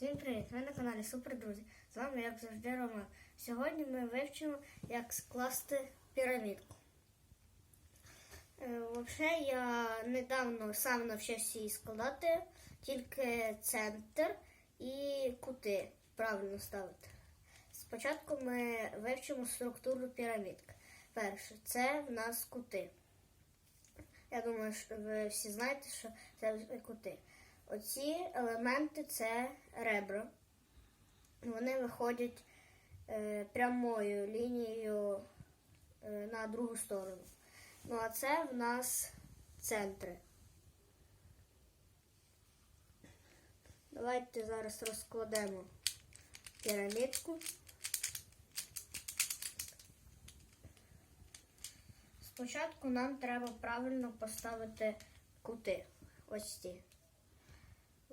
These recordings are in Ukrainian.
Ви на каналі Супер Друзі. З вами, як завжди, Роман. Сьогодні ми вивчимо, як скласти пірамідку. Е, Взагалі, я недавно сам навчився її складати, тільки центр і кути правильно ставити. Спочатку ми вивчимо структуру пірамідки. Перше, це в нас кути. Я думаю, що ви всі знаєте, що це кути. Оці елементи це ребра. Вони виходять е, прямою лінією е, на другу сторону. Ну а це в нас центри. Давайте зараз розкладемо пірамідку. Спочатку нам треба правильно поставити кути. Ось ці.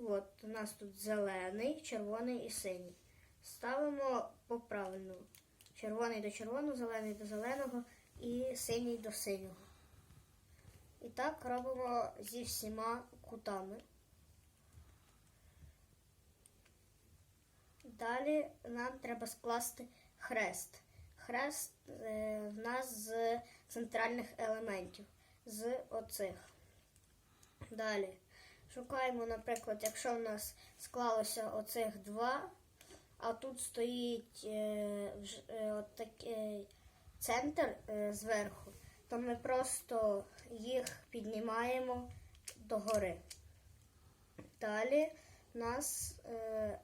От, у нас тут зелений, червоний і синій. Ставимо по правильному. Червоний до червоного, зелений до зеленого і синій до синього. І так робимо зі всіма кутами. Далі нам треба скласти хрест. Хрест е, в нас з центральних елементів, з оцих. Далі шукаємо, наприклад, якщо в нас склалося оцих два, а тут стоїть е, е, такий центр е, зверху, то ми просто їх піднімаємо догори. Далі в нас е,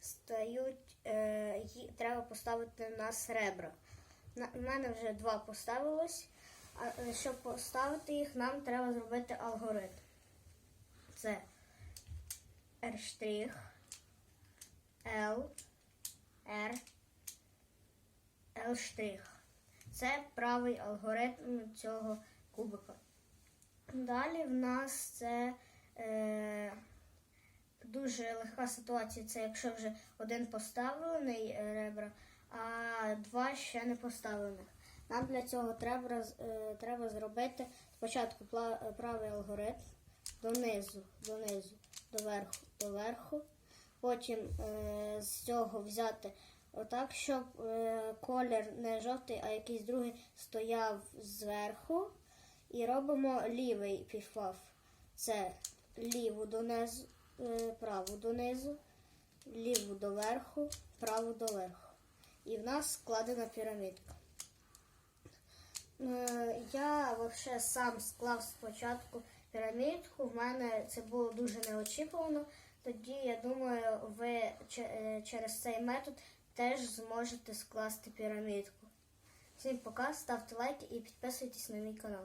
стають, е, треба поставити в нас ребра. На, в мене вже два поставилось. А е, щоб поставити їх, нам треба зробити алгоритм. Це R', L, R, L'. Це правий алгоритм цього кубика. Далі в нас це е, дуже легка ситуація. Це якщо вже один поставлений е, ребра, а два ще не поставлених. Нам для цього треба, е, треба зробити спочатку правий алгоритм донизу, донизу, доверху, доверху. Потім е, з цього взяти отак, щоб е, колір не жовтий, а якийсь другий стояв зверху. І робимо лівий півфав. Це ліву донизу, е, праву донизу, ліву доверху, праву доверху. І в нас складена пірамідка. Е, Я взагалі сам склав спочатку пірамідку. В мене це було дуже неочікувано. Тоді, я думаю, ви е, через цей метод теж зможете скласти пірамідку. Всім пока, ставте лайки і підписуйтесь на мій канал.